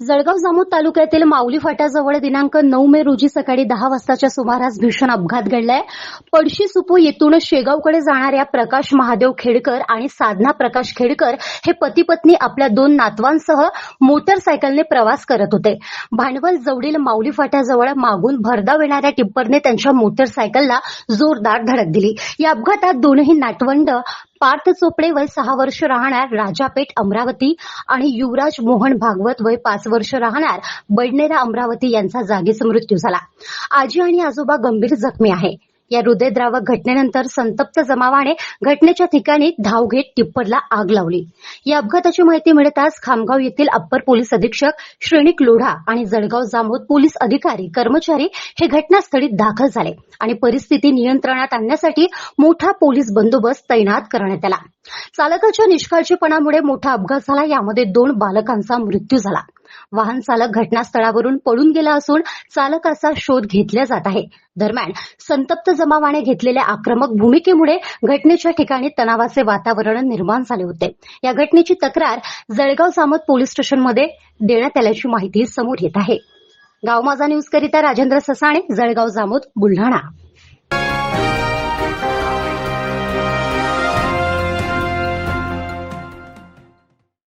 जळगाव जामोद तालुक्यातील माऊली फाट्याजवळ दिनांक नऊ मे रोजी सकाळी दहा वाजताच्या सुमारास भीषण अपघात घडलाय. पडशी सुपू येथून शेगावकडे जाणाऱ्या प्रकाश महादेव खेडकर आणि साधना प्रकाश खेडकर हे पती पत्नी आपल्या दोन नातवांसह मोटरसायकलने प्रवास करत होते. भांडवल जवळील माऊली फाट्याजवळ मागून भरधाव येणाऱ्या टिप्परने त्यांच्या मोटरसायकलला जोरदार धडक दिली. या अपघातात दोनही नातवंड पार्थ चोपडे वय सहा वर्ष राहणार राजापेठ अमरावती आणि युवराज मोहन भागवत वय पाच वर्ष राहणार बडनेरा अमरावती यांचा जागीच मृत्यू झाला. आजी आणि आजोबा गंभीर जखमी आहे. या हृदयद्रावक घटनेनंतर संतप्त जमावाने घटनेच्या ठिकाणी धाव घेत टिप्परला आग लावली. या अपघाताची माहिती मिळताच खामगाव येथील अप्पर पोलीस अधीक्षक श्रेणिक लोढा आणि जळगाव जामोद पोलीस अधिकारी कर्मचारी हे घटनास्थळी दाखल झाले आणि परिस्थिती नियंत्रणात आणण्यासाठी मोठा पोलीस बंदोबस्त तैनात करण्यात आला. चालकाच्या निष्काळजीपणामुळे मोठा अपघात झाला. यामध्ये दोन बालकांचा मृत्यू झाला. वाहन चालक घटनास्थळावरून पळून गेला असून चालकाचा शोध घेतला जात आहे. दरम्यान संतप्त जमावाने घेतलेल्या आक्रमक भूमिकेमुळे घटनेच्या ठिकाणी तणावाचे वातावरण निर्माण झाले होते. या घटनेची तक्रार जळगाव सामत पोलीस स्टेशनमध्ये देण्यात आल्याची माहिती समोर येत आहे. गाव माझा न्यूज करिता राजेंद्र ससाणे जळगाव जामोद बुलढाणा.